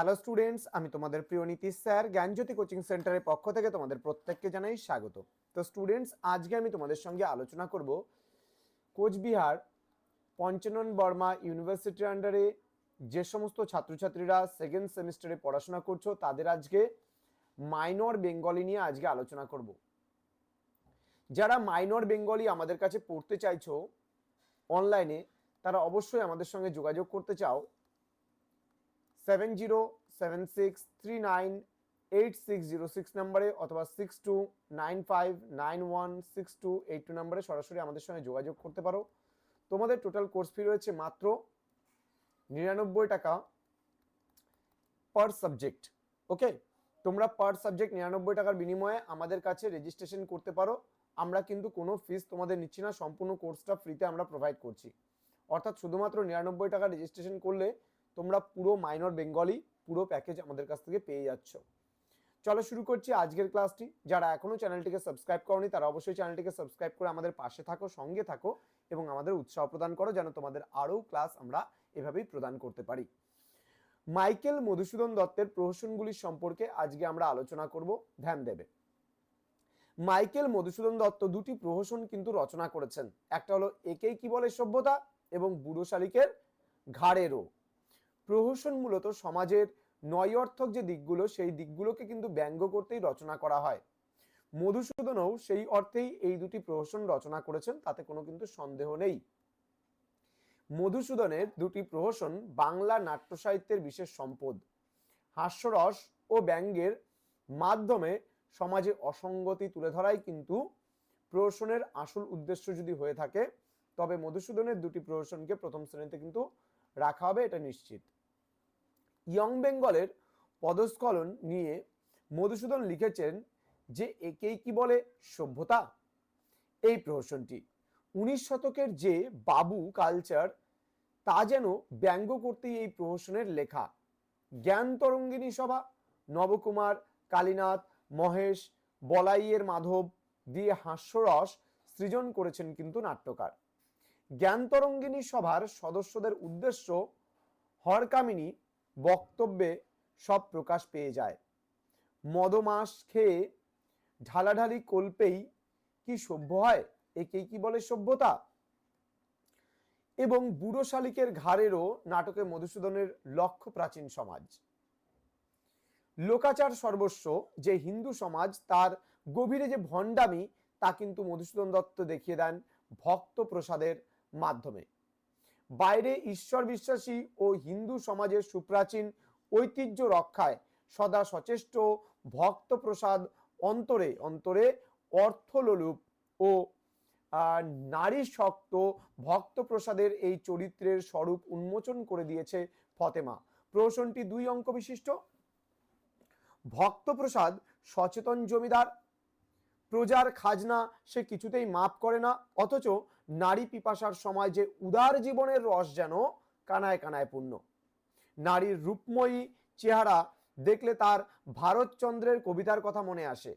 Hello students আমি তোমাদের প্রিয় নীতিশ স্যার, জ্ঞানজ্যোতি কোচিং সেন্টারের পক্ষ থেকে তোমাদের প্রত্যেককে জানাই স্বাগত। তো স্টুডেন্টস আজকে আমি তোমাদের সঙ্গে আলোচনা করব কোচবিহার, পঞ্চানন বর্মা ইউনিভার্সিটির আন্ডারে যে সমস্ত ছাত্রছাত্রীরা সেকেন্ড সেমিস্টারে পড়াশোনা করছ, তাদের আজকে মাইনর বেঙ্গলি নিয়ে আজকে আলোচনা করব। যারা মাইনর বেঙ্গলি আমাদের কাছে পড়তে চাইছো অনলাইনে তারা অবশ্যই আমাদের সঙ্গে যোগাযোগ করতে চাও। Seven zero seven six three nine eight six zero six নাম্বারে অথবা six two nine five nine one six two eight two নাম্বারে সরাসরি আমাদের সঙ্গে যোগাযোগ করতে পারো। তোমাদের টোটাল কোর্স ফি রয়েছে মাত্র নিরানব্বই টাকা পার সাবজেক্ট ওকে তোমরা পার সাবজেক্ট নিরানব্বই টাকার বিনিময়ে আমাদের কাছে রেজিস্ট্রেশন করতে পারো। আমরা কিন্তু কোনো ফিস তোমাদের নিচ্ছি না, সম্পূর্ণ কোর্সটা ফ্রিতে আমরা প্রোভাইড করছি। অর্থাৎ শুধুমাত্র নিরানব্বই টাকা রেজিস্ট্রেশন করলে তোমরা পুরো মাইনর বেঙ্গলি পুরো প্যাকেজ আমাদের কাছ থেকে পেয়ে যাচ্ছ। চলো শুরু করছি আজকের ক্লাসটি যারা এখনও চ্যানেলটিকে সাবস্ক্রাইব করনি, তারা অবশ্যই চ্যানেলটিকে সাবস্ক্রাইব করে আমাদের পাশে থাকো, সঙ্গে থাকো, এবং আমাদের উৎসাহ প্রদান করো যেন তোমাদের আরও ক্লাস আমরা এভাবেই প্রদান করতে পারি। মাইকেল মধুসূদন দত্তের প্রহসনগুলির সম্পর্কে আজকে আমরা আলোচনা করব, ধ্যান দেবে। মাইকেল মধুসূদন দত্ত দুটি প্রহসন কিন্তু রচনা করেছেন। একটা হলো একেই কি বলে সভ্যতা, এবং বুড়ো শালিকের ঘাড়েরও। প্রহসন মূলত সমাজের নয়অর্থক যে দিকগুলো, সেই দিকগুলোকে কিন্তু ব্যঙ্গ করতেই রচনা করা হয়। মধুসূদনও সেই অর্থেই এই দুটি প্রহসন রচনা করেছেন, তাতে কোনো কিন্তু সন্দেহ নেই। মধুসূদনের দুটি প্রহসন বাংলা নাট্য সাহিত্যের বিশেষ সম্পদ। হাস্যরস ও ব্যঙ্গের মাধ্যমে সমাজে অসঙ্গতি তুলে ধরাই কিন্তু প্রহসনের আসল উদ্দেশ্য যদি হয়ে থাকে, তবে মধুসূদনের দুটি প্রহসনকে প্রথম শ্রেণীতে কিন্তু রাখা হবে, এটা নিশ্চিত। ইয়ং বেঙ্গলের পদস্খলন নিয়ে মধুসূদন লিখেছেন যে একেই কি বলে সভ্যতা? এই প্রহসনটি উনিশ শতকের যে বাবু কালচার, তা যেন ব্যঙ্গ করতেই এই প্রহসনের লেখা। জ্ঞান তরঙ্গিনী সভা, নবকুমার, কালীনাথ, মহেশ, বলাইয়ের মাধব দিয়ে হাস্যরস সৃজন করেছেন কিন্তু নাট্যকার। জ্ঞান তরঙ্গিনী সভার সদস্যদের উদ্দেশ্য হরকামিনী বক্তব্যে সব প্রকাশ পেয়ে যায়। মদমাস খেয়ে ঢালাঢালি কল্পেই কি সভ্য হয়? একেই কি বলে সভ্যতা? এবং বুড়ো শালিকের ঘাড়েরও নাটকে মধুসূদনের লক্ষ্য প্রাচীন সমাজ। লোকাচার সর্বস্ব যে হিন্দু সমাজ, তার গভীরে যে ভণ্ডামি, তা কিন্তু মধুসূদন দত্ত দেখিয়ে দেন ভক্ত প্রসাদের মাধ্যমে। বাইরে ঈশ্বর বিশ্বাসী ও হিন্দু সমাজের সুপ্রাচীন ঐতিহ্য রক্ষায় সদা সচেষ্ট ভক্ত প্রসাদ অন্তরে অন্তরে অর্থলোলুপ ও নারী শক্ত ভক্ত প্রসাদের এই চরিত্রের স্বরূপ উন্মোচন করে দিয়েছে ফতেমা। প্রহসনটি দুই অঙ্ক বিশিষ্ট। ভক্তপ্রসাদ সচেতন জমিদার প্রজার খাজনা সে কিছুতেই মাপ করে না, অথচ নারী পিপাসার সময় যে উদার জীবনের রস যেন কানায় কানায় পূর্ণ। নারীর রূপময়ী চেহারা দেখলে তার ভারতচন্দ্রের কবিতার কথা মনে আসে।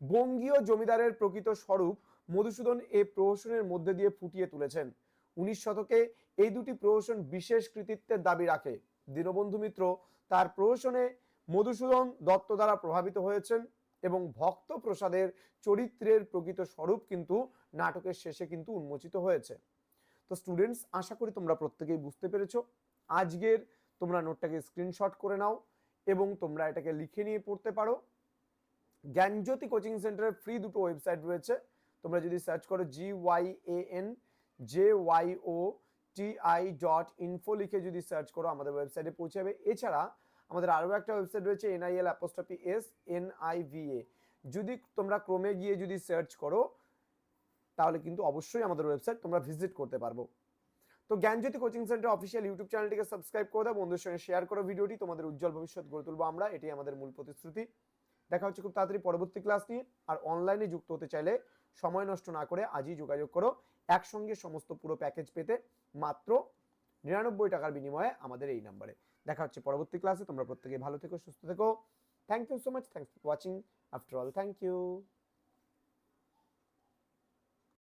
বঙ্গীয় জমিদারের প্রকৃত স্বরূপ মধুসূদন এ প্রহসনের মধ্যে দিয়ে ফুটিয়ে তুলেছেন। উনিশ শতকে এই দুটি প্রহসন বিশেষ কৃতিত্বের দাবি রাখে। দীনবন্ধু মিত্র তার প্রহসনে মধুসূদন দত্ত দ্বারা প্রভাবিত হয়েছেন। এবং ভক্ত প্রসাদের চরিত্রের প্রকৃত স্বরূপ কিন্তু নাটকের শেষে কিন্তু উন্মোচিত হয়েছে। তো স্টুডেন্টস আশা করি তোমরা প্রত্যেকেই বুঝতে পেরেছ। আজকের তোমরা নোটটাকে স্ক্রিনশট করে নাও এবং তোমরা এটাকে লিখে নিয়ে পড়তে পারো। জ্ঞানজ্যোতি কোচিং সেন্টারের ফ্রি দুটো ওয়েবসাইট রয়েছে। তোমরা যদি সার্চ করো G Y A N J Y O T I dot info লিখে যদি সার্চ করো, আমাদের ওয়েবসাইটে পৌঁছে যাবে এছাড়া আমাদের আরও একটা ওয়েবসাইট রয়েছে NIL apostrophe S N I V A যদি তোমরা ক্রমে গিয়ে যদি সার্চ করো, তাহলে কিন্তু অবশ্যই আমাদের ওয়েবসাইট তোমরা ভিজিট করতে পারব। তো Gyanjyoti coaching centre official YouTube চ্যানেলটিকে সাবস্ক্রাইব করে দাও, বন্ধুদের সঙ্গে শেয়ার করো ভিডিওটি তোমাদের উজ্জ্বল ভবিষ্যৎ গড়ে তুলবো আমরা, এটাই আমাদের মূল প্রতিশ্রুতি। দেখা হচ্ছে খুব তাড়াতাড়ি পরবর্তী ক্লাস নিয়ে, আর অনলাইনে যুক্ত হতে চাইলে সময় নষ্ট না করে আজই যোগাযোগ করো, একসঙ্গে সমস্ত পুরো প্যাকেজ পেতে, মাত্র নিরানব্বই টাকার বিনিময়ে আমাদের এই নাম্বারে দেখা হচ্ছে পরবর্তী ক্লাসে তোমরা প্রত্যেকে ভালো থেকো, সুস্থ থেকো। Thank you so much thanks for watching after all thank you